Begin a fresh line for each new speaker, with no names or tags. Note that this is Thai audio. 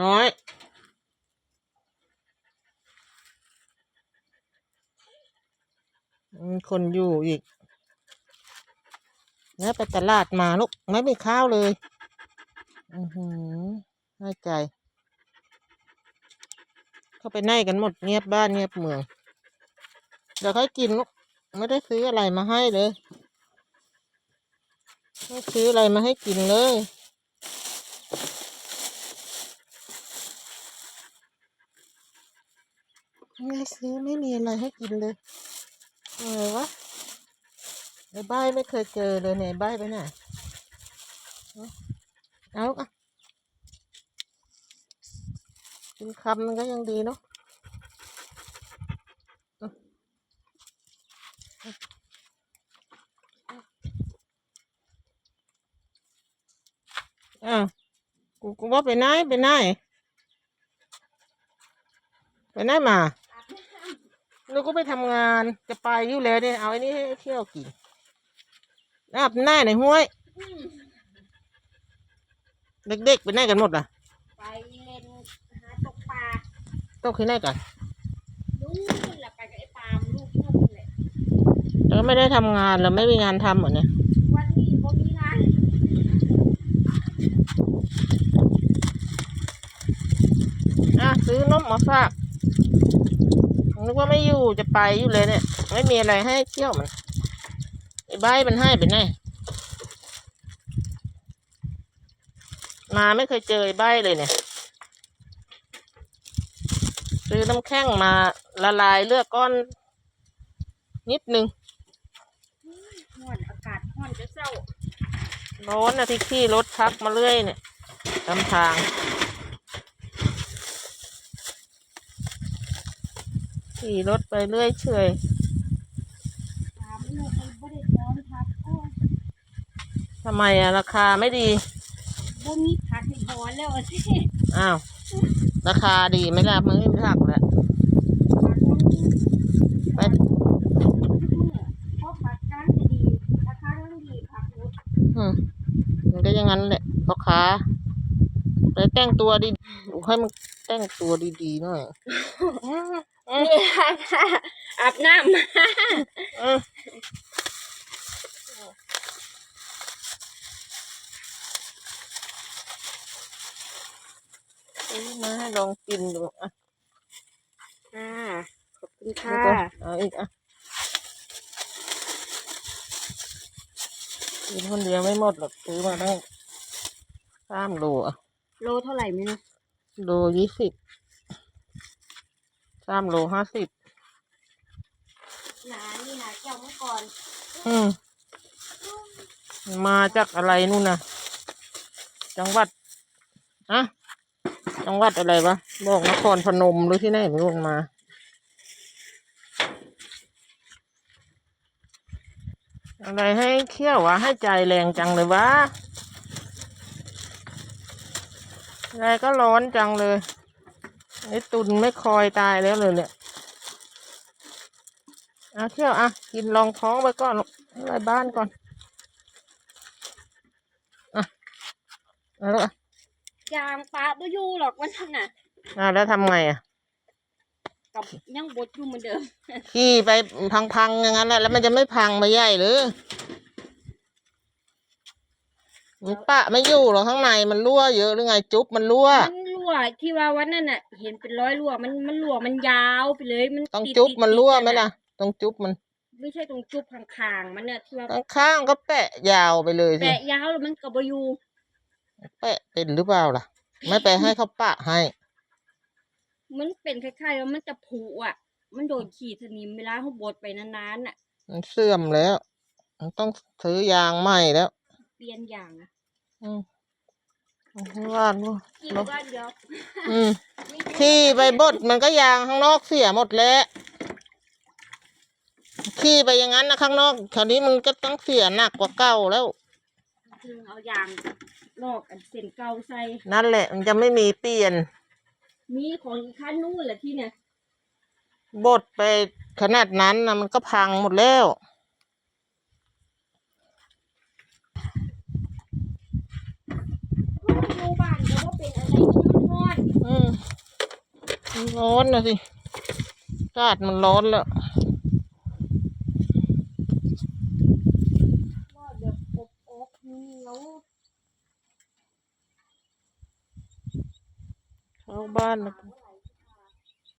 น้อย คนอยู่อีกเนี่ไปตลาดมาลูก ไม่มีข้าวเลย อือหือให้ใจ เข้าไปไหนกันหมดเงียบบ้านเงียบเมือง เดี๋ยวค่อยกินลูก ไม่ได้ซื้ออะไรมาให้เลย ไม่ซื้ออะไรมาให้กินเลย ไม่ได้ซื้อไม่มีอะไรให้กินเลยอะไรวะไอ้ใบไม่เคยเจอเลยเนี่ยใบไปไหนเอาอะกินคำมันก็ยังดีเนาะเอาอ้าวกูกูว่าไปไหนไปไหนไปไหนมา เราก็ไปทำงานจะไปอยู่แล้วเนี่ยเอาไอ้นี่ให้เที่ยวกินอาบหน้าในห้วย เด็กๆไปไหนกันหมดล่ะ
ไปเล่นหาตกปลา
ต้องที่ไหนกัน
นู่นแหละไปกับไอ้ปาล์มลูกนู่นแหละ
แล้วไม่ได้ทำงานแล้วไม่มีงานทำเหรอเนี่ย
วันนี้บ่มีงาน
อะซื้อนมมาฝาก นึกว่าไม่อยู่จะไปอยู่เลยเนี่ย ไม่มีอะไรให้เที่ยวมันไอ้ใบมันให้ไปไหนมาไม่เคยเจอไอ้ใบเลยเนี่ย ซื้อน้ำแข็งมาละลายเลือกก้อน นิดนึง
ห้อนอากาศห้อนจะเศร้า
ร้อนนะที่ขี่รถพักมาเรื่อยเนี่ยตามทาง ขี่รถไปเรื่อยเฉย
ปาล์มลูกไปบ่ได้ถอนพักโอ้ย
ทำไมอะราคาไม่ดี
บ่มีผักให้ถอนแล้วอะสิ
อ้าว ราคาดีไหม่ล่ะมันไม่มีผักแล้ว
ผักมัน
ไป
เพราะผักกลางจะดีราคามันดีผักหมด
อืมมันก็อย่างนั้นแหละพ่อค้าไปแต่งตัวดีให้มันแต่งตัวดีๆหน่อย
นี่ค่ะอาบน้ำมา
อืมซื้อมาให้ลองกินดูอะ
ค่ะขอบคุณ
แล้ว
ค่ะ
ก็เอาอีกอะกินคนเดียวไม่หมดหรอกซื้อมาตั้งสามโลอะ
โลเท่าไหร่ไม่รู้
โลยี่สิบ สามโลห้าสิบ
หนานี่นะแก้วเมื่อก่อน
อืม มาจากอะไรนู่นน่ะจังหวัดอะจังหวัดอะไรวะ บอกนครพนมหรือที่ไหนไม่รู้มา อะไรให้เคี่ยววะ ให้ใจแรงจังเลยวะอะไรก็ร้อนจังเลย ไอ้ตุนไม่คอยตายแล้วเลยเนี่ยเอาเที่ยวอะ กินรองท้องไปก่อนลูกอะไรบ้านก่อน อะเอาลูกอะ
ยางปลาบ่อยู่หรอกวันนั้นน่ะ
อะแล้วทำไงอะ
กับยังบดอยู่เหมือนเดิม
ขี่ไปพังๆอย่างนั้นแหละแล้วมันจะไม่พังมาใหญ่หรือมันปะไม่อยู่หรอกข้างในมันรั่วเยอะหรือไงจุ๊บมันรั่ว
มัน รั่วที่ว่าวันนั้นน่ะ เห็นเป็นร้อยรั่วมันมันรั่วมันยาวไปเลย มัน
ต้อง
ติด
จุ๊บ
ติด
มัน
ติด
รั่ว
กั
ไหม
น่ะ
ล่ะต้องจุ๊บมัน
ไม่ใช่ตรงจุ๊บข้างๆมันเนี่ยที่ว่า
ข้างๆก็แปะยาวไปเลยสิ
แปะยาวแล้วมันก็บ่อยู่
แปะเป็นหรือเปล่าล่ะ ไม่ไปให้เขาปะให้
มันเป็นคล้ายๆว่ามันจะผุอะ มันโดนขีดสนิมเวลาเขาบดไปนานๆน่ะ
มันเสื่อมแล้ว มันต้องซื้อยางใหม่แล้ว
เปลี่ยนอย่างนะ
อืม ว่าดู
กี่บ้านเดียว
อืม
ไม่รู้
ขี่ไปบดมันก็ยางข้างนอกเสียหมดแล้วขี่ไปอย่างนั้นนะข้างนอกคราวนี้มันก็ต้องเสียหนักกว่าเก่าแล้ว
คือเอายางลอกอันเส้นเก่าใส่
นั่นแหละ มันจะไม่มีเปลี่ยน
มีของอีกคันนู้นแหละที่เนี่ย
บดไปขนาดนั้นนะมันก็พังหมดแล้ว
อยู่ บ้านก็ว่าเป็นอะไรที่มันร้อน
มันร้อนนะสิอากาศมันร้อนแล้ว
รอดแบบอบอบเหนียว
เข้าบ้านนะ